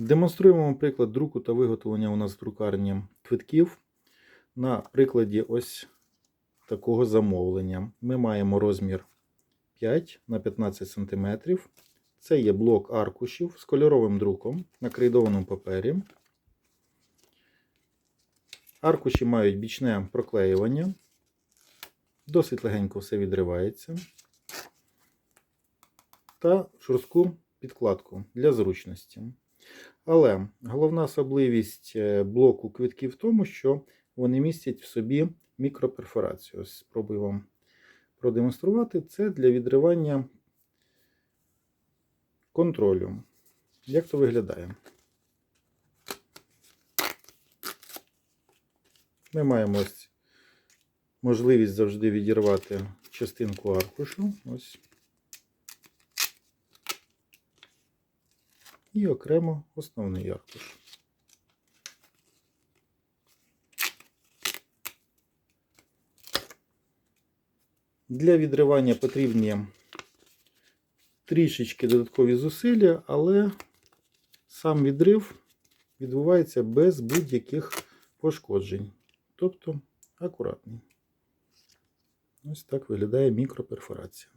Демонструємо вам приклад друку та виготовлення у нас в друкарні квитків на прикладі ось такого замовлення. Ми маємо розмір 5 на 15 см. Це є блок аркушів з кольоровим друком на крейдованому папері. Аркуші мають бічне проклеювання. Досить легенько все відривається. Та жорстку підкладку для зручності. Але головна особливість е, блоку квитків в тому, що вони містять в собі мікроперфорацію. Ось спробую вам продемонструвати. Це для відривання контролю. Як то виглядає? Ми маємо ось можливість завжди відірвати частинку аркушу. Ось. І окремо основний аркуш. Для відривання потрібні трішечки додаткові зусилля, але сам відрив відбувається без будь-яких пошкоджень. Тобто акуратний. Ось так виглядає мікроперфорація.